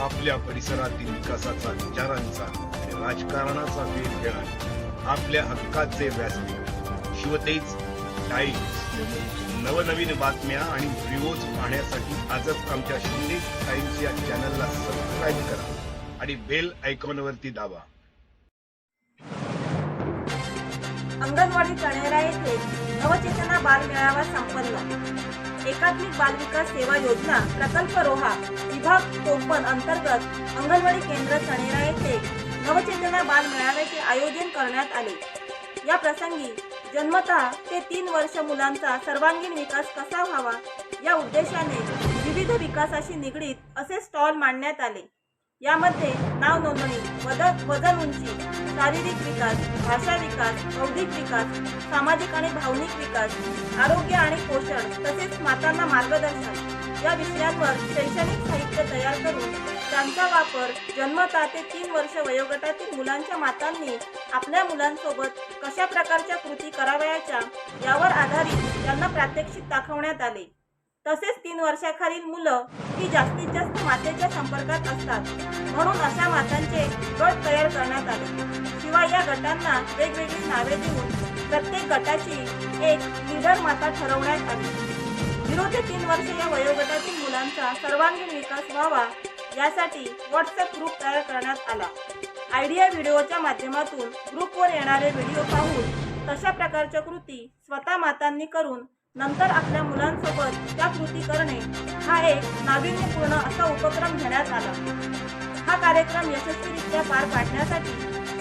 आपल्या परिसरातील विकासाचा विचारांचा राजकारणाचा वेध घेणार आपल्या हक्काचे व्यासपीठ. शिवतेज टाइम्स. नवनवीन बातम्या आणि व्हिडिओज पाहण्यासाठी आजच आमच्या शिंदे टाइम्स या चॅनलला सबस्क्राईब करा आणि बेल आयकॉनवरती दाबा. अंगणवाडी कणेरा येथे नवचेतना बालमेळावा संपन्न. एकात्मिक बालविकास सेवा योजना प्रकल्प रोहा विभाग कोकण अंतर्गत अंगणवाडी केंद्र सणेरा येथे नवचेतना बाल मेळाव्याचे आयोजन करण्यात आले. या प्रसंगी जन्मतः ते तीन वर्ष मुलांचा सर्वांगीण विकास कसा व्हावा या उद्देशाने विविध विकासाशी निगडीत असे स्टॉल मांडण्यात आले. यामध्ये नाव नोंदणी वजन वजन उंची शारीरिक विकास भाषा विकास बौद्धिक विकास सामाजिक आणि भावनिक विकास आरोग्य आणि पोषण तसेच मातांना मार्गदर्शन या विषयांवर शैक्षणिक साहित्य तयार करून त्यांचा वापर जन्मता ते तीन वर्ष वयोगटातील मुलांच्या मातांनी आपल्या मुलांसोबत कशा प्रकारच्या कृती करावयाच्या यावर आधारित त्यांना प्रात्यक्षिक दाखवण्यात आले. तसेच तीन वर्षाखालील मुलं ही जास्तीत जास्त मातेच्या संपर्कात असतात. म्हणून अशा मातांचे गट तयार करण्यात आले. शिवाय या गटांना वेगवेगळी नावे देऊन प्रत्येक गटाची एक लीडर माता ठरवण्यात आली. झिरो ते तीन वर्ष या वयोगटातील मुलांचा सर्वांगीण विकास व्हावा यासाठी व्हॉट्सअप ग्रुप तयार करण्यात आला. आयडिया व्हिडिओच्या माध्यमातून ग्रुपवर येणारे व्हिडिओ पाहून तशा प्रकारच्या कृती स्वतः मातांनी करून नंतर आपल्या मुलांसोबत त्या कृती करणे हा एक नाविन्यपूर्ण असा उपक्रम घेण्यात आला. हा कार्यक्रम यशस्वीरित्या पार पाडण्यासाठी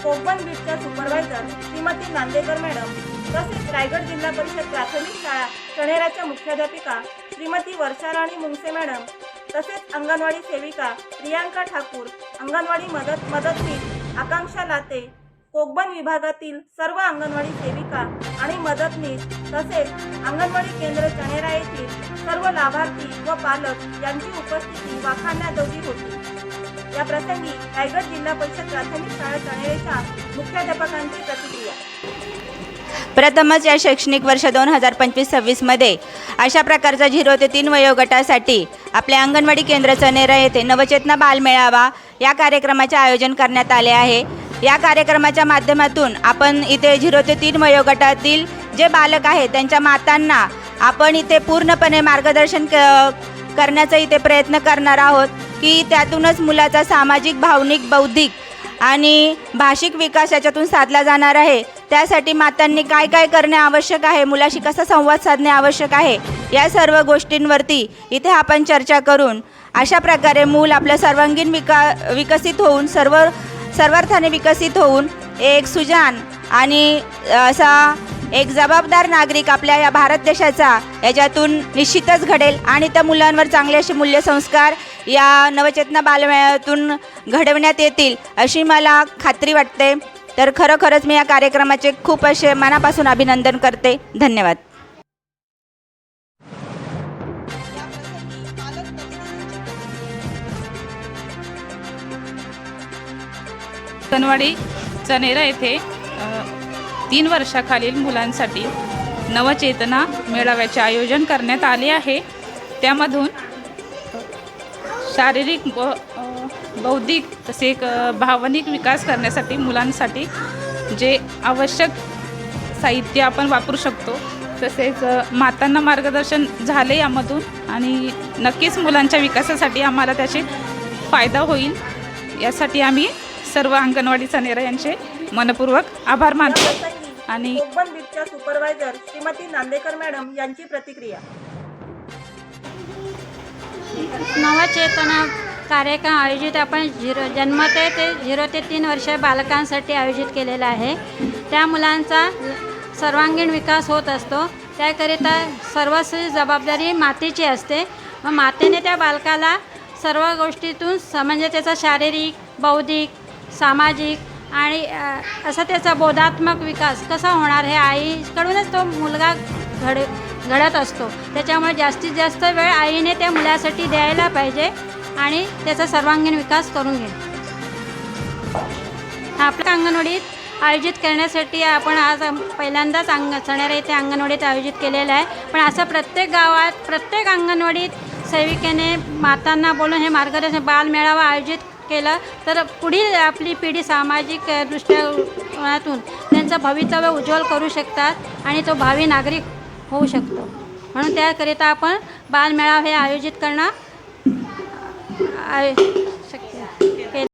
कोकण बीटच्या सुपरवायझर श्रीमती नांदेकर मॅडम तसेच रायगड जिल्हा परिषद प्राथमिक शाळा कणेराच्या मुख्याध्यापिका श्रीमती वर्षाराणी मुंगसे मॅडम तसेच अंगणवाडी सेविका प्रियांका ठाकूर अंगणवाडी मदत मदतनीस आकांक्षा लाते कोकबन विभागातील सर्व अंगणवाडी सेविका आणि मदतनीस तसेच अंगणवाडी केंद्र चणेरा येथील सर्व लाभार्थी व पालक यांची उपस्थिती वाखाणण्याजोगी होती. या प्रसंगी रायगड जिल्हा परिषद प्राथमिक शाळा चणेरेच्या मुख्याध्यापकांची प्रतिक्रिया. प्रथमच या शैक्षणिक वर्ष दोन हजार पंचवीस सव्वीसमध्ये अशा प्रकारचा झिरो ते तीन वयोगटासाठी आपल्या अंगणवाडी केंद्र चनेरा येथे नवचेतना बालमेळावा या कार्यक्रमाचे आयोजन करण्यात आले आहे. या कार्यक्रमाच्या माध्यमातून आपण इथे झिरो ते तीन वयोगटातील जे बालक आहेत त्यांच्या मातांना आपण इथे पूर्णपणे मार्गदर्शन क करण्याचा इथे प्रयत्न करणार आहोत की त्यातूनच मुलाचा सामाजिक भावनिक बौद्धिक आणि भाषिक विकास याच्यातून साधला जाणार आहे. त्यासाठी मातांनी काय काय करणे आवश्यक आहे मुलाशी कसा संवाद साधणे आवश्यक आहे या सर्व गोष्टींवरती इथे आपण चर्चा करून अशा प्रकारे मूल आपलं सर्वांगीण विका विकसित होऊन सर्व सर्वार्थाने विकसित होऊन एक सुजान आणि असा एक जबाबदार नागरिक आपल्या या भारत देशाचा याच्यातून निश्चितच घडेल आणि त्या मुलांवर चांगले असे मूल्यसंस्कार या नवचेतना बालमेळातून घडवण्यात येतील अशी मला खात्री वाटते. तर खरोखरच मी या कार्यक्रमाचे खूप असे मनापासून अभिनंदन करते. धन्यवाद. अंगणवाडी चनेरा येथे तीन वर्षाखालील मुलांसाठी नवचेतना मेळाव्याचे आयोजन करण्यात आले आहे. त्यामधून शारीरिक व बौद्धिक तसे भावनिक विकास करण्यासाठी मुलांसाठी जे आवश्यक साहित्य आपण वापरू शकतो तसेच मातांना मार्गदर्शन झाले यामधून आणि नक्कीच मुलांच्या विकासासाठी आम्हाला त्याचे फायदा होईल यासाठी आम्ही सर्व अंगणवाडी चनेरा यांचे मनपूर्वक आभार मानतो. आणि सुपरवायझर श्रीमती नांदेकर मॅडम यांची प्रतिक्रिया. नवचेतना कार्यक्रम आयोजित आपण झिरो जन्म ते ते झिरो ते तीन वर्ष बालकांसाठी आयोजित केलेला आहे. त्या मुलांचा सर्वांगीण विकास होत असतो. त्याकरिता सर्वस्वी जबाबदारी मातेची असते. व मातेने त्या बालकाला सर्व गोष्टीतून स म्हणजे त्याचा शारीरिक बौद्धिक सामाजिक आणि असा त्याचा बोधात्मक विकास कसा होणार हे आईकडूनच तो मुलगा घड घडत असतो. त्याच्यामुळे जास्तीत जास्त वेळ आईने त्या मुलासाठी द्यायला पाहिजे आणि त्याचा सर्वांगीण विकास करून घे. आपल्या अंगणवाडीत आयोजित करण्यासाठी आपण आज पहिल्यांदाच अंग चण्यारा येथे अंगणवाडीत आयोजित केलेलं आहे. पण असं प्रत्येक गावात प्रत्येक अंगणवाडीत सेविकेने मातांना बोलून हे मार्गदर्शन बालमेळावा आयोजित केलं तर पुढील आपली पिढी सामाजिक दृष्ट्यातून त्यांचं भवितव्य उज्ज्वल करू शकतात आणि तो भावी नागरिक होऊ शकतो. म्हणून त्याकरिता आपण बालमेळावा हे आयोजित करणं आय-